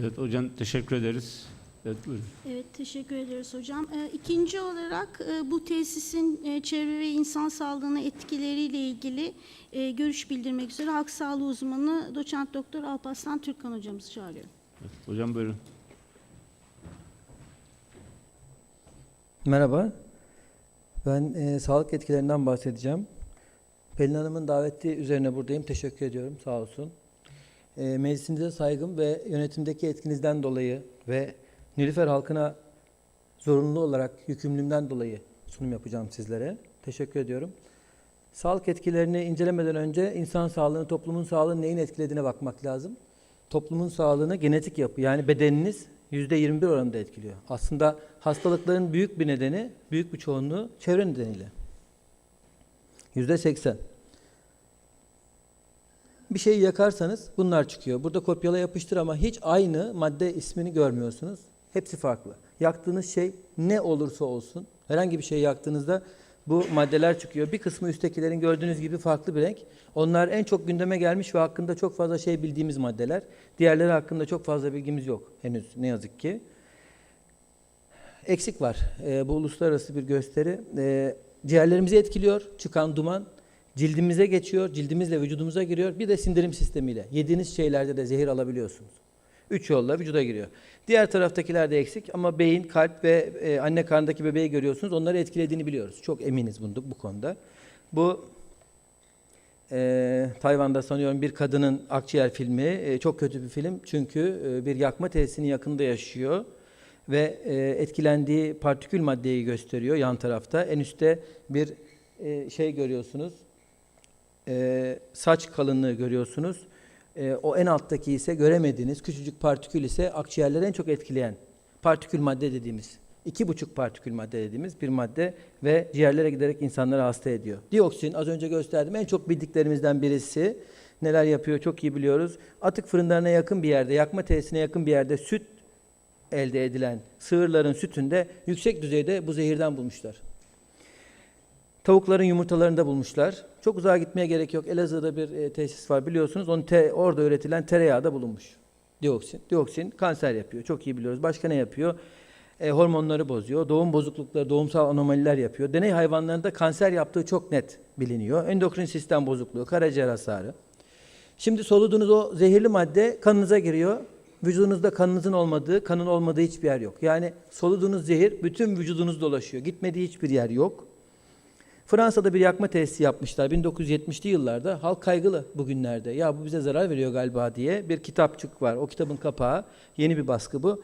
Evet hocam teşekkür ederiz. Evet buyurun. Evet, teşekkür ederiz hocam. Ee, İkinci olarak e, bu tesisin e, çevre ve insan sağlığına etkileriyle ilgili e, görüş bildirmek üzere halk sağlığı uzmanı doçent doktor Alparslan Türkan hocamızı çağırıyorum. Evet, hocam buyurun. Merhaba. Ben e, sağlık etkilerinden bahsedeceğim. Pelin Hanım'ın daveti üzerine buradayım. Teşekkür ediyorum. Sağ olsun. E, meclisinize saygım ve yönetimdeki etkinizden dolayı ve Nilüfer halkına zorunlu olarak yükümlülüğümden dolayı sunum yapacağım sizlere. Teşekkür ediyorum. Sağlık etkilerini incelemeden önce insan sağlığını, toplumun sağlığını neyin etkilediğine bakmak lazım. Toplumun sağlığını genetik yapı yani bedeniniz %21 oranında etkiliyor. Aslında hastalıkların büyük bir nedeni, büyük bir çoğunluğu çevre nedeniyle. %80. Bir şeyi yakarsanız bunlar çıkıyor. Burada kopyala yapıştır ama hiç aynı madde ismini görmüyorsunuz. Hepsi farklı. Yaktığınız şey ne olursa olsun, herhangi bir şey yaktığınızda bu maddeler çıkıyor. Bir kısmı üsttekilerin gördüğünüz gibi farklı bir renk. Onlar en çok gündeme gelmiş ve hakkında çok fazla şey bildiğimiz maddeler. Diğerleri hakkında çok fazla bilgimiz yok henüz ne yazık ki. Eksik var. Ee, bu uluslararası bir gösteri. Ee, ciğerlerimizi etkiliyor. Çıkan duman cildimize geçiyor, cildimizle vücudumuza giriyor. Bir de sindirim sistemiyle. Yediğiniz şeylerde de zehir alabiliyorsunuz. Üç yolla vücuda giriyor. Diğer taraftakiler de eksik ama beyin, kalp ve e, anne karnındaki bebeği görüyorsunuz. Onları etkilediğini biliyoruz. Çok eminiz bunda, bu konuda. Bu e, Tayvan'da sanıyorum bir kadının akciğer filmi. E, çok kötü bir film çünkü e, bir yakma tesisinin yakında yaşıyor ve e, etkilendiği partikül maddeyi gösteriyor yan tarafta. En üstte bir e, şey görüyorsunuz. E, saç kalınlığı görüyorsunuz. E, o en alttaki ise göremediğiniz küçücük partikül ise akciğerleri en çok etkileyen partikül madde dediğimiz. iki buçuk partikül madde dediğimiz bir madde ve ciğerlere giderek insanları hasta ediyor. Dioksin az önce gösterdim en çok bildiklerimizden birisi. Neler yapıyor çok iyi biliyoruz. Atık fırınlarına yakın bir yerde, yakma tesisine yakın bir yerde süt elde edilen sığırların sütünde yüksek düzeyde bu zehirden bulmuşlar. Tavukların yumurtalarında bulmuşlar. Çok uzağa gitmeye gerek yok. Elazığ'da bir e, tesis var biliyorsunuz. Onun te- orada üretilen tereyağı da bulunmuş. Dioksin. Dioksin kanser yapıyor. Çok iyi biliyoruz. Başka ne yapıyor? E, hormonları bozuyor. Doğum bozuklukları, doğumsal anomaliler yapıyor. Deney hayvanlarında kanser yaptığı çok net biliniyor. Endokrin sistem bozukluğu, karaciğer hasarı. Şimdi soluduğunuz o zehirli madde kanınıza giriyor. Vücudunuzda kanınızın olmadığı, kanın olmadığı hiçbir yer yok. Yani soluduğunuz zehir bütün vücudunuz dolaşıyor. Gitmediği hiçbir yer yok. Fransa'da bir yakma tesisi yapmışlar 1970'li yıllarda. Halk kaygılı bugünlerde. Ya bu bize zarar veriyor galiba diye bir kitapçık var. O kitabın kapağı, yeni bir baskı bu.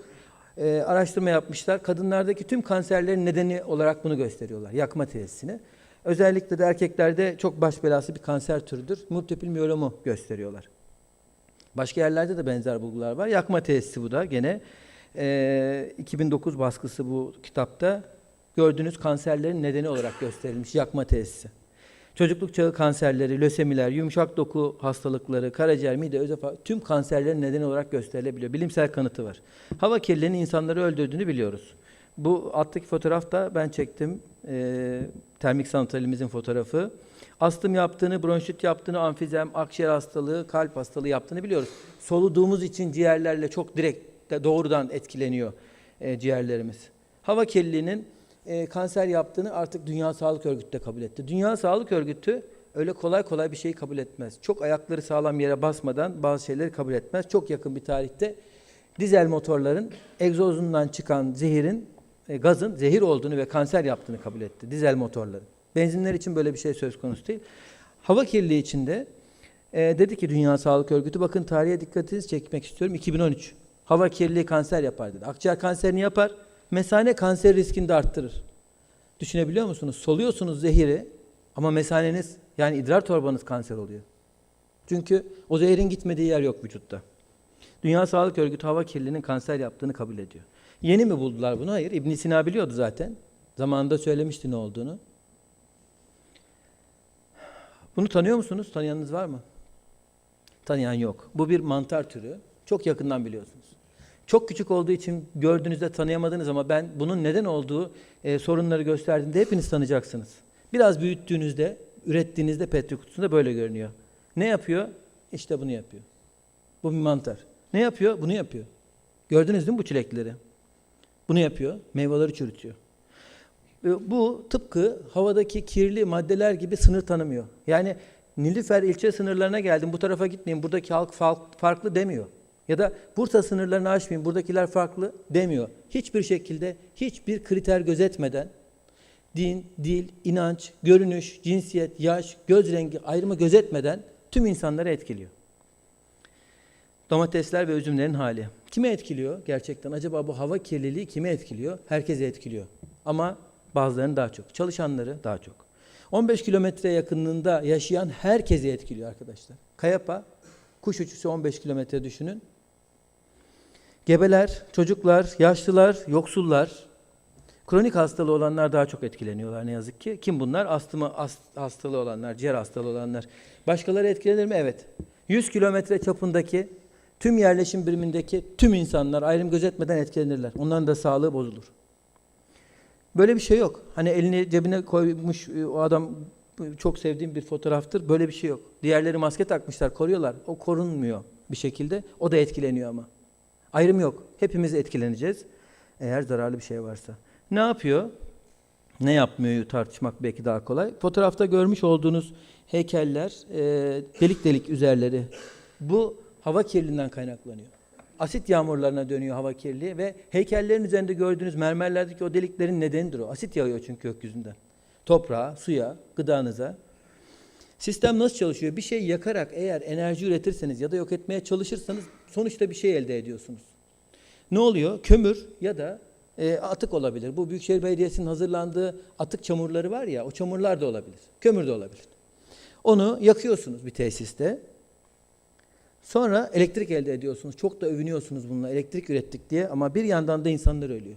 Ee, araştırma yapmışlar. Kadınlardaki tüm kanserlerin nedeni olarak bunu gösteriyorlar. Yakma tesisini. Özellikle de erkeklerde çok baş belası bir kanser türüdür. Multiple miyolomu gösteriyorlar. Başka yerlerde de benzer bulgular var. Yakma tesisi bu da gene. Ee, 2009 baskısı bu kitapta. Gördüğünüz kanserlerin nedeni olarak gösterilmiş yakma tesisi. Çocukluk çağı kanserleri, lösemiler, yumuşak doku hastalıkları, karaciğer, mide, özefa tüm kanserlerin nedeni olarak gösterilebiliyor. Bilimsel kanıtı var. Hava kirliliğinin insanları öldürdüğünü biliyoruz. Bu alttaki fotoğraf da ben çektim. Ee, termik santralimizin fotoğrafı. Astım yaptığını, bronşit yaptığını, amfizem, akciğer hastalığı, kalp hastalığı yaptığını biliyoruz. Soluduğumuz için ciğerlerle çok direkt doğrudan etkileniyor e, ciğerlerimiz. Hava kirliliğinin e, kanser yaptığını artık Dünya Sağlık Örgütü de kabul etti. Dünya Sağlık Örgütü öyle kolay kolay bir şeyi kabul etmez. Çok ayakları sağlam yere basmadan bazı şeyleri kabul etmez. Çok yakın bir tarihte dizel motorların egzozundan çıkan zehirin, e, gazın zehir olduğunu ve kanser yaptığını kabul etti. Dizel motorların. Benzinler için böyle bir şey söz konusu değil. Hava kirliliği içinde e, dedi ki Dünya Sağlık Örgütü bakın tarihe dikkatinizi çekmek istiyorum. 2013. Hava kirliliği kanser yapar dedi. Akciğer kanserini yapar. Mesane kanser riskini de arttırır. Düşünebiliyor musunuz? Soluyorsunuz zehiri ama mesaneniz yani idrar torbanız kanser oluyor. Çünkü o zehirin gitmediği yer yok vücutta. Dünya Sağlık Örgütü hava kirliliğinin kanser yaptığını kabul ediyor. Yeni mi buldular bunu? Hayır. İbn Sina biliyordu zaten. Zamanında söylemişti ne olduğunu. Bunu tanıyor musunuz? Tanıyanınız var mı? Tanıyan yok. Bu bir mantar türü. Çok yakından biliyorsunuz. Çok küçük olduğu için gördüğünüzde tanıyamadınız ama ben bunun neden olduğu e, sorunları gösterdiğimde hepiniz tanıyacaksınız. Biraz büyüttüğünüzde, ürettiğinizde petri kutusunda böyle görünüyor. Ne yapıyor? İşte bunu yapıyor. Bu bir mantar. Ne yapıyor? Bunu yapıyor. Gördünüz değil mi bu çilekleri? Bunu yapıyor, meyveleri çürütüyor. Ve Bu tıpkı havadaki kirli maddeler gibi sınır tanımıyor. Yani Nilüfer ilçe sınırlarına geldim, bu tarafa gitmeyin, buradaki halk fa- farklı demiyor. Ya da Bursa sınırlarını aşmayın, buradakiler farklı demiyor. Hiçbir şekilde, hiçbir kriter gözetmeden din, dil, inanç, görünüş, cinsiyet, yaş, göz rengi ayrımı gözetmeden tüm insanları etkiliyor. Domatesler ve üzümlerin hali. Kime etkiliyor gerçekten? Acaba bu hava kirliliği kime etkiliyor? Herkese etkiliyor. Ama bazılarını daha çok. Çalışanları daha çok. 15 kilometre yakınlığında yaşayan herkesi etkiliyor arkadaşlar. Kayapa, kuş uçuşu 15 kilometre düşünün. Gebeler, çocuklar, yaşlılar, yoksullar, kronik hastalığı olanlar daha çok etkileniyorlar ne yazık ki. Kim bunlar? Astımı ast- hastalığı olanlar, ciğer hastalığı olanlar. Başkaları etkilenir mi? Evet. 100 kilometre çapındaki tüm yerleşim birimindeki tüm insanlar ayrım gözetmeden etkilenirler. Onların da sağlığı bozulur. Böyle bir şey yok. Hani elini cebine koymuş e, o adam çok sevdiğim bir fotoğraftır. Böyle bir şey yok. Diğerleri maske takmışlar, koruyorlar. O korunmuyor bir şekilde. O da etkileniyor ama. Ayrım yok. Hepimiz etkileneceğiz. Eğer zararlı bir şey varsa. Ne yapıyor? Ne yapmıyor tartışmak belki daha kolay. Fotoğrafta görmüş olduğunuz heykeller, e, delik delik üzerleri. Bu hava kirliliğinden kaynaklanıyor. Asit yağmurlarına dönüyor hava kirliliği ve heykellerin üzerinde gördüğünüz mermerlerdeki o deliklerin nedenidir o. Asit yağıyor çünkü gökyüzünden. Toprağa, suya, gıdanıza. Sistem nasıl çalışıyor? Bir şey yakarak eğer enerji üretirseniz ya da yok etmeye çalışırsanız sonuçta bir şey elde ediyorsunuz. Ne oluyor? Kömür ya da e, atık olabilir. Bu Büyükşehir Belediyesi'nin hazırlandığı atık çamurları var ya, o çamurlar da olabilir. Kömür de olabilir. Onu yakıyorsunuz bir tesiste. Sonra elektrik elde ediyorsunuz. Çok da övünüyorsunuz bununla. Elektrik ürettik diye ama bir yandan da insanlar ölüyor.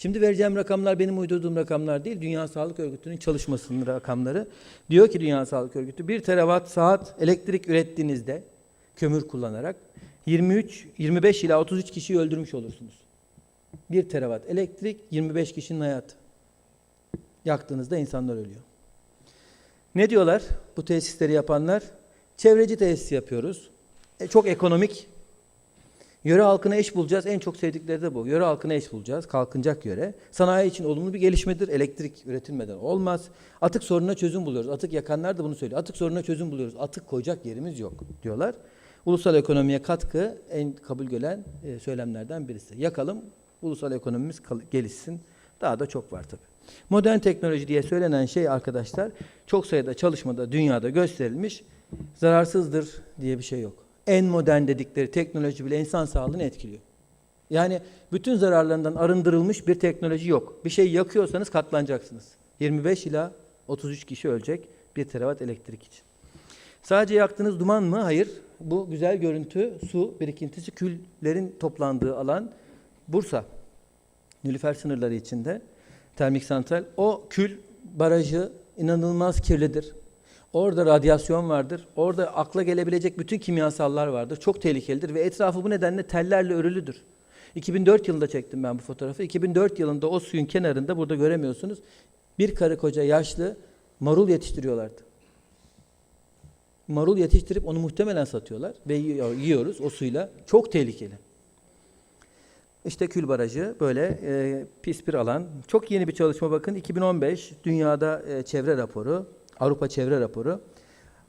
Şimdi vereceğim rakamlar benim uydurduğum rakamlar değil. Dünya Sağlık Örgütü'nün çalışmasının rakamları. Diyor ki Dünya Sağlık Örgütü 1 terawatt saat elektrik ürettiğinizde kömür kullanarak 23 25 ila 33 kişiyi öldürmüş olursunuz. 1 terawatt elektrik 25 kişinin hayatı. Yaktığınızda insanlar ölüyor. Ne diyorlar bu tesisleri yapanlar? Çevreci tesis yapıyoruz. E, çok ekonomik. Yöre halkına eş bulacağız. En çok sevdikleri de bu. Yöre halkına eş bulacağız. Kalkınacak yöre. Sanayi için olumlu bir gelişmedir. Elektrik üretilmeden olmaz. Atık sorununa çözüm buluyoruz. Atık yakanlar da bunu söylüyor. Atık sorununa çözüm buluyoruz. Atık koyacak yerimiz yok diyorlar. Ulusal ekonomiye katkı en kabul gören e, söylemlerden birisi. Yakalım, ulusal ekonomimiz gelişsin. Daha da çok var tabii. Modern teknoloji diye söylenen şey arkadaşlar çok sayıda çalışmada dünyada gösterilmiş zararsızdır diye bir şey yok. En modern dedikleri teknoloji bile insan sağlığını etkiliyor. Yani bütün zararlarından arındırılmış bir teknoloji yok. Bir şey yakıyorsanız katlanacaksınız. 25 ila 33 kişi ölecek 1 terawatt elektrik için. Sadece yaktığınız duman mı? Hayır. Bu güzel görüntü su birikintisi küllerin toplandığı alan Bursa. Nilüfer sınırları içinde termik santral. O kül barajı inanılmaz kirlidir. Orada radyasyon vardır. Orada akla gelebilecek bütün kimyasallar vardır. Çok tehlikelidir ve etrafı bu nedenle tellerle örülüdür. 2004 yılında çektim ben bu fotoğrafı. 2004 yılında o suyun kenarında burada göremiyorsunuz. Bir karı koca yaşlı marul yetiştiriyorlardı. Marul yetiştirip onu muhtemelen satıyorlar ve yiyor- yiyoruz o suyla. Çok tehlikeli. İşte Kül Barajı böyle e, pis bir alan. Çok yeni bir çalışma bakın. 2015 dünyada e, çevre raporu, Avrupa çevre raporu.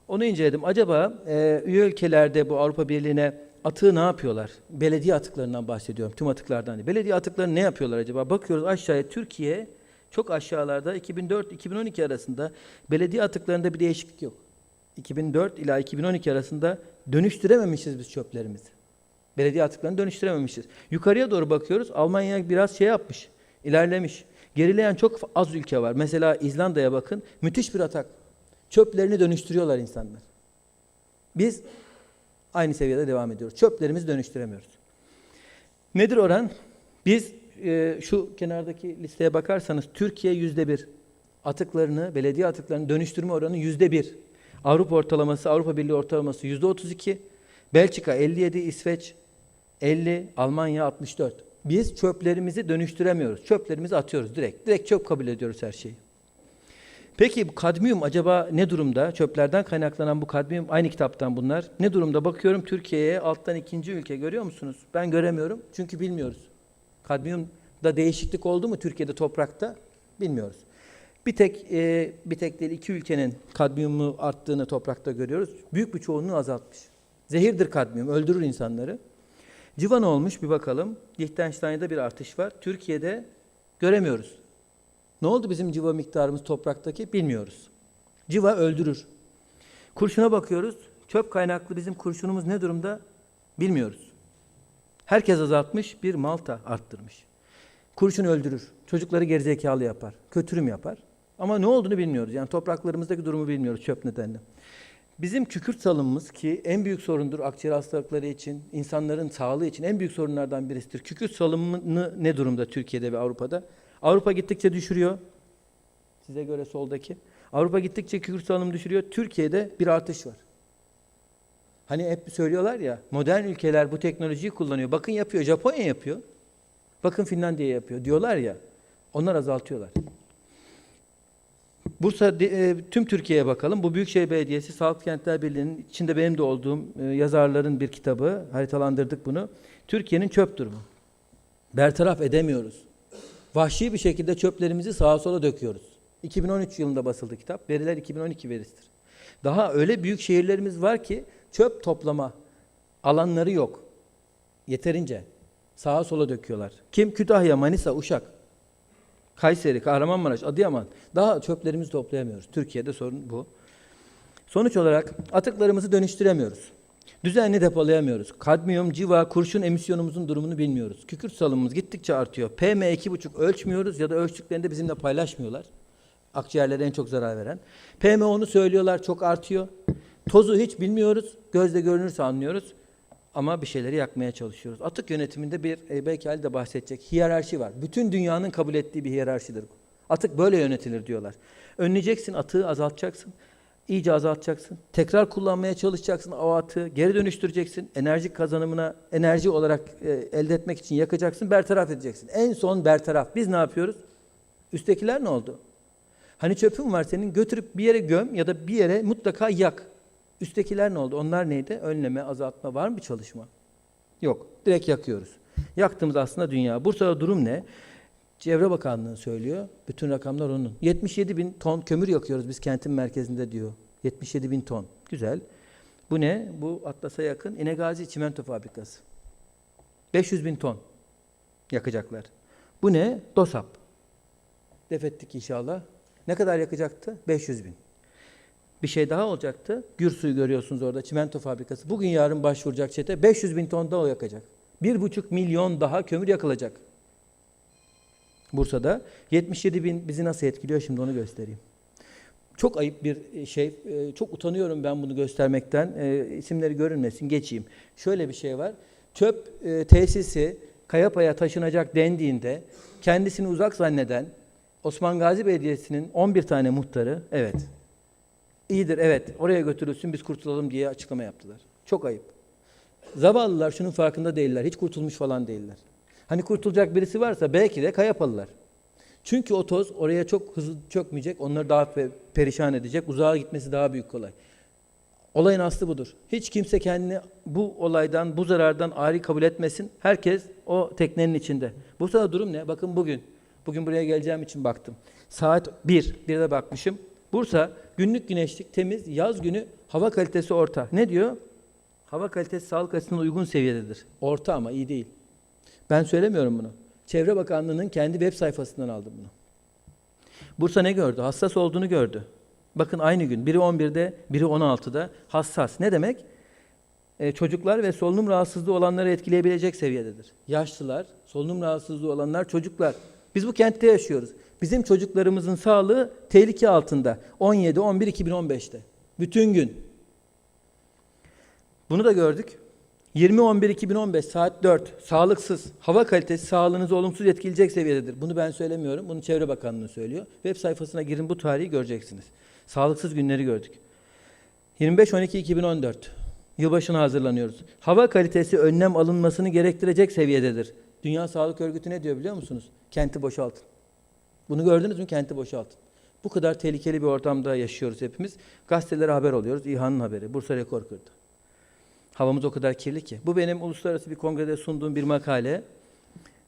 Onu inceledim. Acaba e, üye ülkelerde bu Avrupa Birliği'ne atığı ne yapıyorlar? Belediye atıklarından bahsediyorum. Tüm atıklardan değil. Belediye atıklarını ne yapıyorlar acaba? Bakıyoruz aşağıya Türkiye çok aşağılarda 2004-2012 arasında belediye atıklarında bir değişiklik yok. 2004 ila 2012 arasında dönüştürememişiz biz çöplerimizi. Belediye atıklarını dönüştürememişiz. Yukarıya doğru bakıyoruz. Almanya biraz şey yapmış, ilerlemiş. Gerileyen çok az ülke var. Mesela İzlanda'ya bakın. Müthiş bir atak. Çöplerini dönüştürüyorlar insanlar. Biz aynı seviyede devam ediyoruz. Çöplerimizi dönüştüremiyoruz. Nedir oran? Biz e, şu kenardaki listeye bakarsanız Türkiye yüzde bir. Atıklarını, belediye atıklarını dönüştürme oranı yüzde bir. Avrupa ortalaması, Avrupa Birliği ortalaması yüzde otuz iki. Belçika 57, İsveç 50, Almanya 64. Biz çöplerimizi dönüştüremiyoruz. Çöplerimizi atıyoruz direkt. Direkt çöp kabul ediyoruz her şeyi. Peki bu kadmiyum acaba ne durumda? Çöplerden kaynaklanan bu kadmiyum aynı kitaptan bunlar. Ne durumda? Bakıyorum Türkiye'ye alttan ikinci ülke görüyor musunuz? Ben göremiyorum çünkü bilmiyoruz. Kadmiyumda değişiklik oldu mu Türkiye'de toprakta? Bilmiyoruz. Bir tek e, bir tek değil iki ülkenin kadmiyumu arttığını toprakta görüyoruz. Büyük bir çoğunluğu azaltmış. Zehirdir kadmiyum, öldürür insanları. Civa ne olmuş bir bakalım. Liechtenstein'da bir artış var. Türkiye'de göremiyoruz. Ne oldu bizim civa miktarımız topraktaki bilmiyoruz. Civa öldürür. Kurşuna bakıyoruz. Çöp kaynaklı bizim kurşunumuz ne durumda bilmiyoruz. Herkes azaltmış, bir Malta arttırmış. Kurşun öldürür. Çocukları gerizekalı yapar. Kötürüm yapar. Ama ne olduğunu bilmiyoruz. Yani topraklarımızdaki durumu bilmiyoruz çöp nedeniyle. Bizim kükürt salımımız ki en büyük sorundur akciğer hastalıkları için, insanların sağlığı için en büyük sorunlardan birisidir. Kükürt salımını ne durumda Türkiye'de ve Avrupa'da? Avrupa gittikçe düşürüyor. Size göre soldaki. Avrupa gittikçe kükürt salımı düşürüyor. Türkiye'de bir artış var. Hani hep söylüyorlar ya modern ülkeler bu teknolojiyi kullanıyor. Bakın yapıyor. Japonya yapıyor. Bakın Finlandiya yapıyor diyorlar ya. Onlar azaltıyorlar. Bursa e, tüm Türkiye'ye bakalım. Bu Büyükşehir Belediyesi Sağlık Kentler Birliği'nin içinde benim de olduğum e, yazarların bir kitabı. Haritalandırdık bunu. Türkiye'nin çöp durumu. Bertaraf edemiyoruz. Vahşi bir şekilde çöplerimizi sağa sola döküyoruz. 2013 yılında basıldı kitap. Veriler 2012 verisidir. Daha öyle büyük şehirlerimiz var ki çöp toplama alanları yok. Yeterince. Sağa sola döküyorlar. Kim? Kütahya, Manisa, Uşak. Kayseri, Kahramanmaraş, Adıyaman. Daha çöplerimizi toplayamıyoruz. Türkiye'de sorun bu. Sonuç olarak atıklarımızı dönüştüremiyoruz. Düzenli depolayamıyoruz. Kadmiyum, civa, kurşun emisyonumuzun durumunu bilmiyoruz. Kükürt salımımız gittikçe artıyor. PM2,5 ölçmüyoruz ya da ölçtüklerinde bizimle paylaşmıyorlar. Akciğerlere en çok zarar veren. PM10'u söylüyorlar çok artıyor. Tozu hiç bilmiyoruz. Gözle görünürse anlıyoruz. Ama bir şeyleri yakmaya çalışıyoruz. Atık yönetiminde bir, e, belki Ali de bahsedecek, hiyerarşi var. Bütün dünyanın kabul ettiği bir hiyerarşidir bu. Atık böyle yönetilir diyorlar. Önleyeceksin, atığı azaltacaksın. iyice azaltacaksın. Tekrar kullanmaya çalışacaksın o atığı. Geri dönüştüreceksin. Enerji kazanımına enerji olarak e, elde etmek için yakacaksın. Bertaraf edeceksin. En son bertaraf. Biz ne yapıyoruz? Üsttekiler ne oldu? Hani çöpün var senin götürüp bir yere göm ya da bir yere mutlaka yak. Üsttekiler ne oldu? Onlar neydi? Önleme, azaltma var mı bir çalışma? Yok. Direkt yakıyoruz. Yaktığımız aslında dünya. Bursa'da durum ne? Çevre Bakanlığı söylüyor. Bütün rakamlar onun. 77 bin ton kömür yakıyoruz biz kentin merkezinde diyor. 77 bin ton. Güzel. Bu ne? Bu Atlas'a yakın İnegazi Çimento Fabrikası. 500 bin ton yakacaklar. Bu ne? DOSAP. Def ettik inşallah. Ne kadar yakacaktı? 500 bin. Bir şey daha olacaktı. Gürsu'yu görüyorsunuz orada çimento fabrikası. Bugün yarın başvuracak çete 500 bin ton da o yakacak. 1,5 milyon daha kömür yakılacak. Bursa'da 77 bin bizi nasıl etkiliyor şimdi onu göstereyim. Çok ayıp bir şey. e, Çok utanıyorum ben bunu göstermekten. E, isimleri görünmesin geçeyim. Şöyle bir şey var. Çöp e, tesisi Kayapa'ya taşınacak dendiğinde kendisini uzak zanneden Osman Gazi Belediyesi'nin 11 tane muhtarı evet iyidir evet oraya götürülsün biz kurtulalım diye açıklama yaptılar. Çok ayıp. Zavallılar şunun farkında değiller. Hiç kurtulmuş falan değiller. Hani kurtulacak birisi varsa belki de Kayapalılar. Çünkü o toz oraya çok hızlı çökmeyecek. Onları daha pe- perişan edecek. Uzağa gitmesi daha büyük kolay. Olayın aslı budur. Hiç kimse kendini bu olaydan, bu zarardan ayrı kabul etmesin. Herkes o teknenin içinde. Bursa'da durum ne? Bakın bugün. Bugün buraya geleceğim için baktım. Saat 1. Bir de bakmışım. Bursa günlük güneşlik, temiz, yaz günü hava kalitesi orta. Ne diyor? Hava kalitesi sağlık açısından uygun seviyededir. Orta ama iyi değil. Ben söylemiyorum bunu. Çevre Bakanlığı'nın kendi web sayfasından aldım bunu. Bursa ne gördü? Hassas olduğunu gördü. Bakın aynı gün biri 11'de, biri 16'da hassas. Ne demek? Ee, çocuklar ve solunum rahatsızlığı olanları etkileyebilecek seviyededir. Yaşlılar, solunum rahatsızlığı olanlar, çocuklar. Biz bu kentte yaşıyoruz. Bizim çocuklarımızın sağlığı tehlike altında. 17, 11, 2015'te. Bütün gün. Bunu da gördük. 20-11-2015 saat 4 sağlıksız hava kalitesi sağlığınızı olumsuz etkileyecek seviyededir. Bunu ben söylemiyorum. Bunu Çevre Bakanlığı söylüyor. Web sayfasına girin bu tarihi göreceksiniz. Sağlıksız günleri gördük. 25-12-2014 yılbaşına hazırlanıyoruz. Hava kalitesi önlem alınmasını gerektirecek seviyededir. Dünya Sağlık Örgütü ne diyor biliyor musunuz? Kenti boşaltın. Bunu gördünüz mü? Kenti boşaltın. Bu kadar tehlikeli bir ortamda yaşıyoruz hepimiz. Gazetelere haber oluyoruz. İHA'nın haberi. Bursa rekor kırdı. Havamız o kadar kirli ki. Bu benim uluslararası bir kongrede sunduğum bir makale.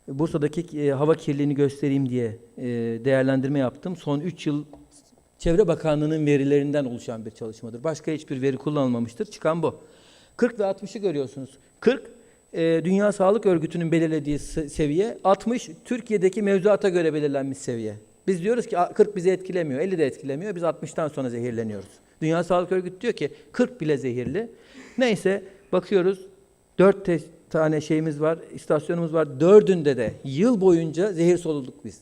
Bursa'daki e, hava kirliliğini göstereyim diye e, değerlendirme yaptım. Son 3 yıl Çevre Bakanlığı'nın verilerinden oluşan bir çalışmadır. Başka hiçbir veri kullanılmamıştır. Çıkan bu. 40 ve 60'ı görüyorsunuz. 40 e, Dünya Sağlık Örgütü'nün belirlediği se- seviye, 60 Türkiye'deki mevzuata göre belirlenmiş seviye. Biz diyoruz ki "A, 40 bizi etkilemiyor, 50 de etkilemiyor. Biz 60'tan sonra zehirleniyoruz. Dünya Sağlık Örgütü diyor ki 40 bile zehirli. Neyse bakıyoruz 4 te- tane şeyimiz var, istasyonumuz var. Dördünde de yıl boyunca zehir soluduk biz.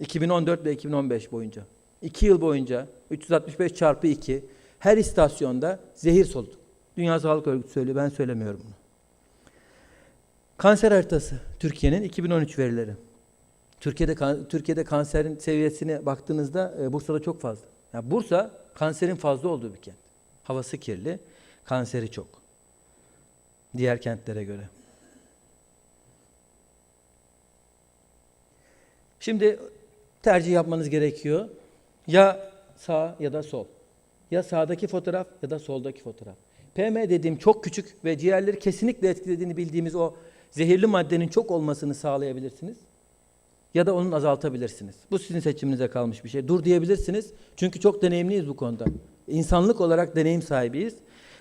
2014 ve 2015 boyunca. 2 yıl boyunca 365 çarpı 2 her istasyonda zehir soluduk. Dünya Sağlık Örgütü söylüyor, ben söylemiyorum bunu. Kanser haritası Türkiye'nin 2013 verileri. Türkiye'de kan- Türkiye'de kanserin seviyesine baktığınızda e, Bursa'da çok fazla. Yani Bursa kanserin fazla olduğu bir kent. Havası kirli, kanseri çok. Diğer kentlere göre. Şimdi tercih yapmanız gerekiyor. Ya sağ ya da sol. Ya sağdaki fotoğraf ya da soldaki fotoğraf. PM dediğim çok küçük ve ciğerleri kesinlikle etkilediğini bildiğimiz o zehirli maddenin çok olmasını sağlayabilirsiniz. Ya da onun azaltabilirsiniz. Bu sizin seçiminize kalmış bir şey. Dur diyebilirsiniz. Çünkü çok deneyimliyiz bu konuda. İnsanlık olarak deneyim sahibiyiz.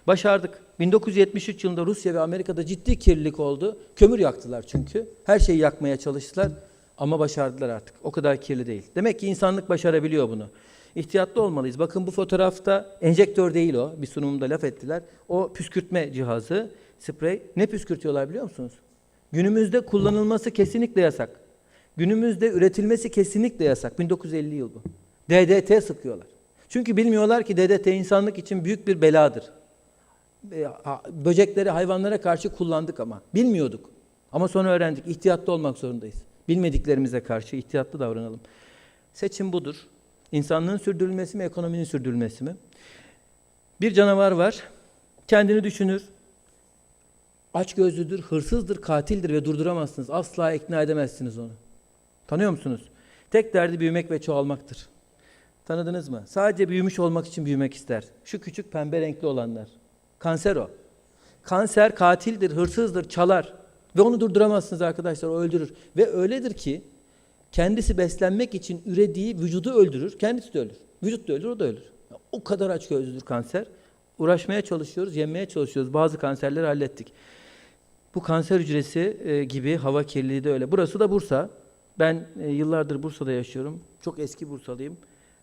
Başardık. 1973 yılında Rusya ve Amerika'da ciddi kirlilik oldu. Kömür yaktılar çünkü. Her şeyi yakmaya çalıştılar ama başardılar artık. O kadar kirli değil. Demek ki insanlık başarabiliyor bunu. İhtiyatlı olmalıyız. Bakın bu fotoğrafta enjektör değil o. Bir sunumda laf ettiler. O püskürtme cihazı, sprey. Ne püskürtüyorlar biliyor musunuz? Günümüzde kullanılması kesinlikle yasak. Günümüzde üretilmesi kesinlikle yasak. 1950 yıl bu. DDT sıkıyorlar. Çünkü bilmiyorlar ki DDT insanlık için büyük bir beladır. E, Böcekleri hayvanlara karşı kullandık ama. Bilmiyorduk. Ama sonra öğrendik. İhtiyatlı olmak zorundayız. Bilmediklerimize karşı ihtiyatlı davranalım. Seçim budur. İnsanlığın sürdürülmesi mi, ekonominin sürdürülmesi mi? Bir canavar var. Kendini düşünür. Açgözlüdür, hırsızdır, katildir ve durduramazsınız. Asla ikna edemezsiniz onu. Tanıyor musunuz? Tek derdi büyümek ve çoğalmaktır. Tanıdınız mı? Sadece büyümüş olmak için büyümek ister. Şu küçük pembe renkli olanlar. Kanser o. Kanser katildir, hırsızdır, çalar. Ve onu durduramazsınız arkadaşlar, o öldürür. Ve öyledir ki kendisi beslenmek için ürediği vücudu öldürür, kendisi de ölür. Vücut da ölür, o da ölür. O kadar açgözlüdür kanser. Uğraşmaya çalışıyoruz, yenmeye çalışıyoruz. Bazı kanserleri hallettik. Bu kanser hücresi e, gibi hava kirliliği de öyle. Burası da Bursa. Ben e, yıllardır Bursa'da yaşıyorum. Çok eski Bursalıyım.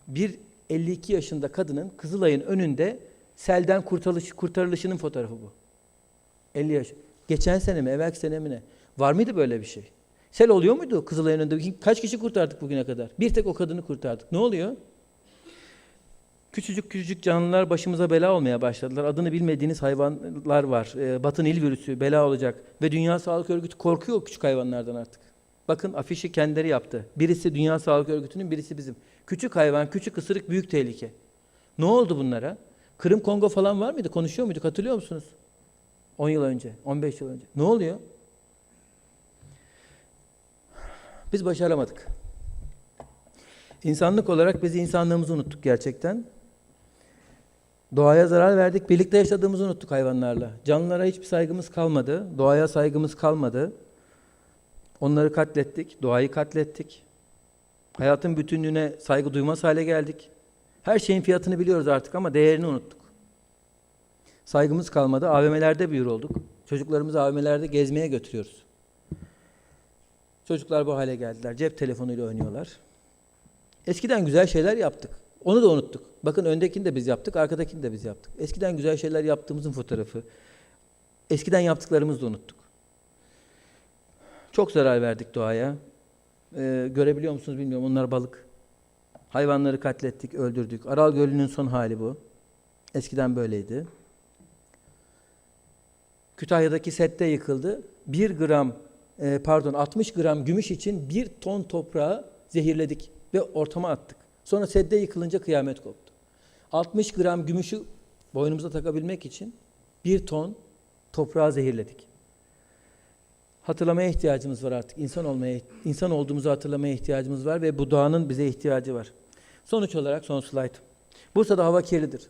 Bir 52 yaşında kadının Kızılay'ın önünde selden kurtarılış, kurtarılışının fotoğrafı bu. 50 yaş. Geçen sene mi, evvelki sene mi ne? Var mıydı böyle bir şey? Sel oluyor muydu Kızılay'ın önünde? Kaç kişi kurtardık bugüne kadar? Bir tek o kadını kurtardık. Ne oluyor? Küçücük küçücük canlılar başımıza bela olmaya başladılar. Adını bilmediğiniz hayvanlar var. Ee, Batı Nil virüsü bela olacak. Ve Dünya Sağlık Örgütü korkuyor küçük hayvanlardan artık. Bakın afişi kendileri yaptı. Birisi Dünya Sağlık Örgütü'nün, birisi bizim. Küçük hayvan, küçük ısırık, büyük tehlike. Ne oldu bunlara? Kırım Kongo falan var mıydı? Konuşuyor muyduk? Hatırlıyor musunuz? 10 yıl önce, 15 yıl önce. Ne oluyor? Biz başaramadık. İnsanlık olarak biz insanlığımızı unuttuk gerçekten. Doğaya zarar verdik, birlikte yaşadığımızı unuttuk hayvanlarla. Canlılara hiçbir saygımız kalmadı, doğaya saygımız kalmadı. Onları katlettik, doğayı katlettik. Hayatın bütünlüğüne saygı duymaz hale geldik. Her şeyin fiyatını biliyoruz artık ama değerini unuttuk. Saygımız kalmadı, AVM'lerde büyür olduk. Çocuklarımızı AVM'lerde gezmeye götürüyoruz. Çocuklar bu hale geldiler, cep telefonuyla oynuyorlar. Eskiden güzel şeyler yaptık. Onu da unuttuk. Bakın öndekini de biz yaptık, arkadakini de biz yaptık. Eskiden güzel şeyler yaptığımızın fotoğrafı. Eskiden yaptıklarımızı da unuttuk. Çok zarar verdik doğaya. Ee, görebiliyor musunuz bilmiyorum. Onlar balık. Hayvanları katlettik, öldürdük. Aral Gölü'nün son hali bu. Eskiden böyleydi. Kütahya'daki sette yıkıldı. 1 gram, e, pardon 60 gram gümüş için 1 ton toprağı zehirledik ve ortama attık. Sonra sedde yıkılınca kıyamet koptu. 60 gram gümüşü boynumuza takabilmek için 1 ton toprağı zehirledik. Hatırlamaya ihtiyacımız var artık. İnsan olmaya, insan olduğumuzu hatırlamaya ihtiyacımız var ve bu doğanın bize ihtiyacı var. Sonuç olarak son slide. Bursa'da hava kirlidir.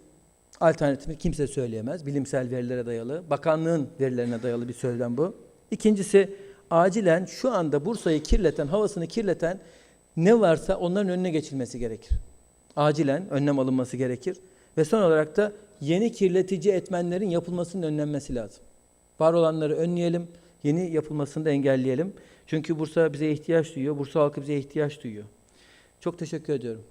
Alternatifi kimse söyleyemez. Bilimsel verilere dayalı, bakanlığın verilerine dayalı bir söylem bu. İkincisi acilen şu anda Bursa'yı kirleten, havasını kirleten ne varsa onların önüne geçilmesi gerekir. Acilen önlem alınması gerekir. Ve son olarak da yeni kirletici etmenlerin yapılmasının önlenmesi lazım. Var olanları önleyelim, yeni yapılmasını da engelleyelim. Çünkü Bursa bize ihtiyaç duyuyor, Bursa halkı bize ihtiyaç duyuyor. Çok teşekkür ediyorum.